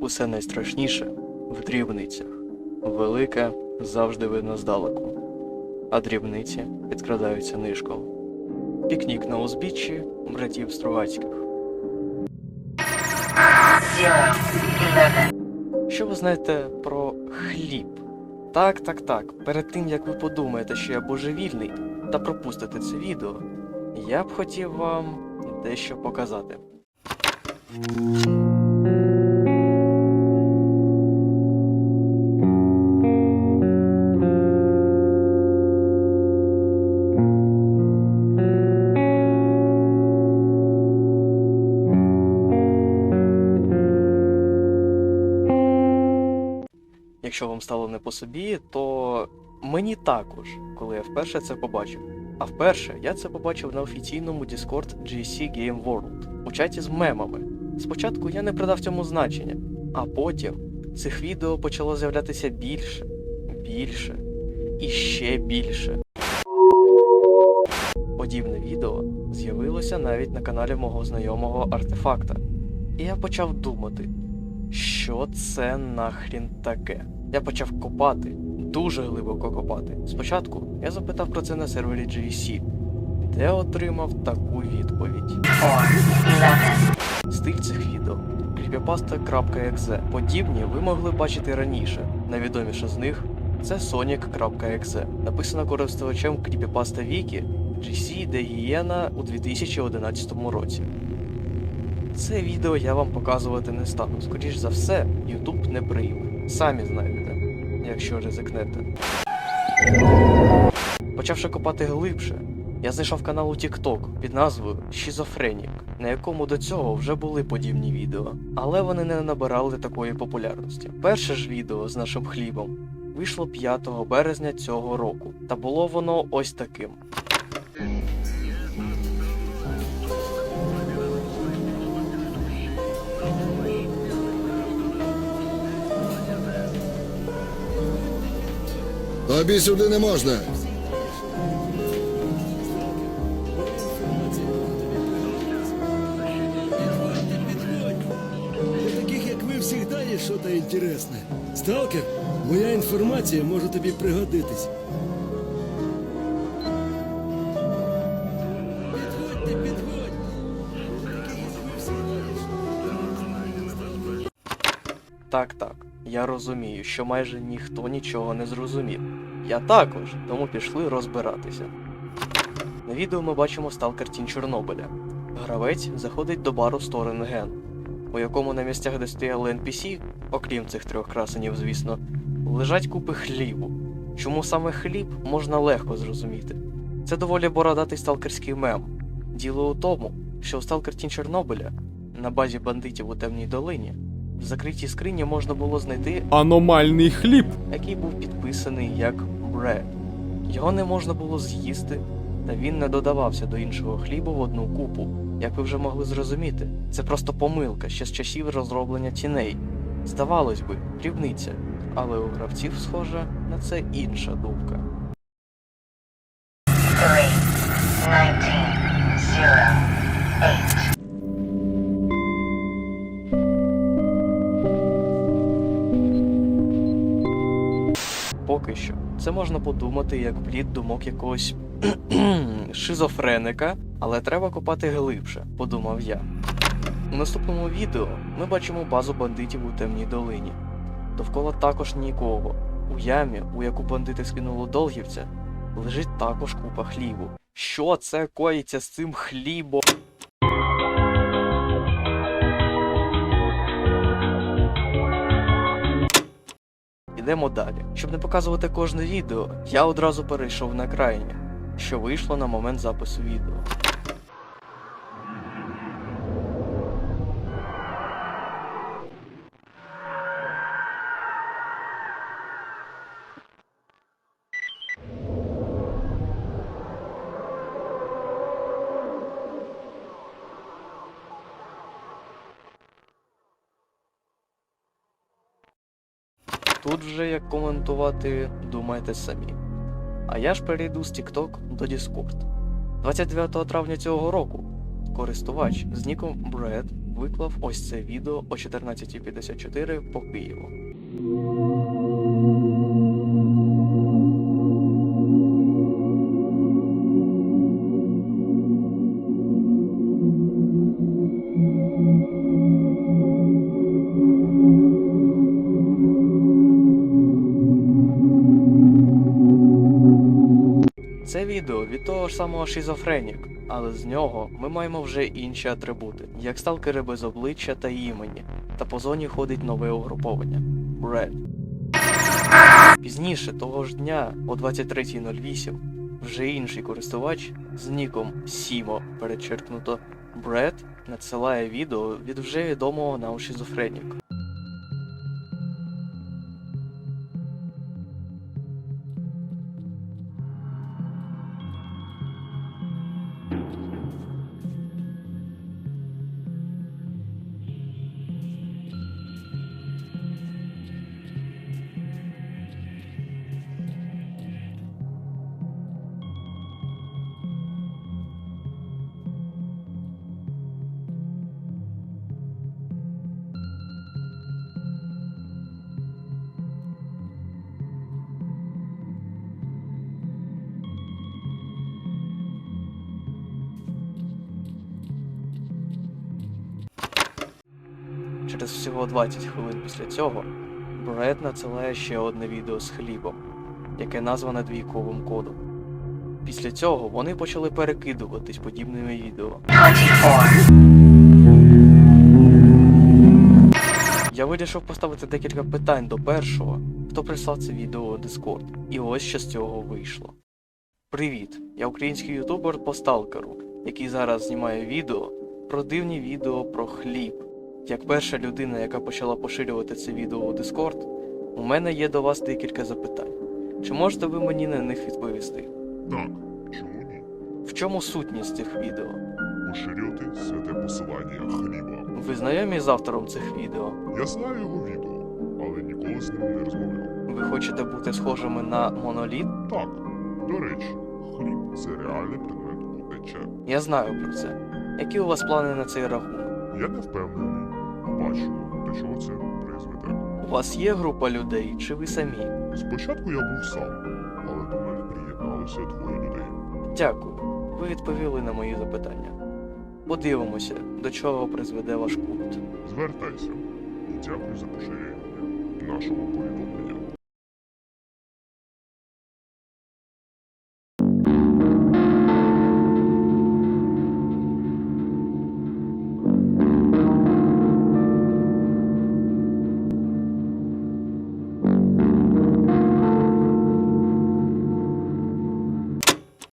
Усе найстрашніше в дрібницях. Велике завжди видно здалеку, а дрібниці підкрадаються нишком. Пікнік на узбіччі братів Стругацьких. Що ви знаєте про хліб? Так, так, так. Перед тим як ви подумаєте, що я божевільний та пропустите це відео, я б хотів вам дещо показати. Якщо вам стало не по собі, то мені також, коли я вперше це побачив. А вперше я це побачив на офіційному Discord GC Game World у чаті з мемами. Спочатку я не придав цьому значення, а потім цих відео почало з'являтися більше, більше і ще більше. Подібне відео з'явилося навіть на каналі мого знайомого артефакта. І я почав думати, що це нахрін таке. Я почав копати, дуже глибоко копати. Спочатку я запитав про це на сервері GC, де отримав таку відповідь. Стиль цих відео creepypasta.exe. Подібні ви могли бачити раніше. Найвідоміше з них це Sonic.exe, написано користувачем Creepypasta Wiki GC Гієна у 2011 році. Це відео я вам показувати не стану. Скоріш за все, YouTube не прийме. Самі знаєте, якщо ризикнете. Почавши копати глибше, я знайшов канал у TikTok під назвою Шизофренік, на якому до цього вже були подібні відео, але вони не набирали такої популярності. Перше ж відео з нашим хлібом вийшло 5 березня цього року, та було воно ось таким. Тобі сюди не можна. Для таких, як ви, всегда є щось інтересне. Сталкер, моя інформація може тобі пригодитись. Так, так, я розумію, що майже ніхто нічого не зрозумів. Я також, тому пішли розбиратися. На відео ми бачимо сталкер Тінь Чорнобиля. Гравець заходить до бару Сторенген, у якому на місцях, де стояли NPC, окрім цих трьох красенів, звісно, лежать купи хлібу. Чому саме хліб можна легко зрозуміти. Це доволі бородатий сталкерський мем. Діло у тому, що у сталкер Тінь Чорнобиля на базі бандитів у темній долині в закритій скрині можна було знайти Аномальний хліб. який був підписаний як Бре. Його не можна було з'їсти, та він не додавався до іншого хлібу в одну купу. Як ви вже могли зрозуміти, це просто помилка ще з часів розроблення тіней. Здавалось би, дрібниця, але у гравців, схоже, на це інша думка. three, nineteen, це можна подумати як плід думок якогось шизофреника, але треба копати глибше, подумав я. У наступному відео ми бачимо базу бандитів у темній долині. Довкола також нікого. У ямі, у яку бандити скинули долгівця, лежить також купа хлібу. Що це коїться з цим хлібом? Ідемо далі. Щоб не показувати кожне відео, я одразу перейшов на крайнє, що вийшло на момент запису відео. Тут вже як коментувати, думайте самі. А я ж перейду з TikTok до Discord. 29 травня цього року користувач з ніком Бред виклав ось це відео о 14.54 по Києву. Відео від того ж самого Шизофренік, але з нього ми маємо вже інші атрибути, як сталкери без обличчя та імені, та по зоні ходить нове угруповання Red. Пізніше того ж дня о 23.08 вже інший користувач з ніком Сімо перечеркнуто Бред надсилає відео від вже відомого нам Шизофренік. Через всього 20 хвилин після цього Бред надсилає ще одне відео з хлібом, яке назване двійковим кодом. Після цього вони почали перекидуватись подібними відео. 24. Я вирішив поставити декілька питань до першого, хто прислав це відео у Discord. І ось що з цього вийшло. Привіт! Я український ютубер по сталкеру, який зараз знімає відео про дивні відео про хліб. Як перша людина, яка почала поширювати це відео у Discord, у мене є до вас декілька запитань. Чи можете ви мені на них відповісти? Так, чому ні? В чому сутність цих відео? Поширювати святе посилання хліба. Ви знайомі з автором цих відео? Я знаю його відео, але ніколи з ним не розмовляв. Ви хочете бути схожими на моноліт? Так, до речі, хліб це реальний предмет у ЕЧ. Я знаю про це. Які у вас плани на цей рахунок? Я не впевнений. Бачу, до чого це призведе. У вас є група людей, чи ви самі? Спочатку я був сам, але до мене приєдналося двоє людей. Дякую. Ви відповіли на мої запитання. Подивимося, до чого призведе ваш культ. Звертайся і дякую за поширення нашого повідомлення.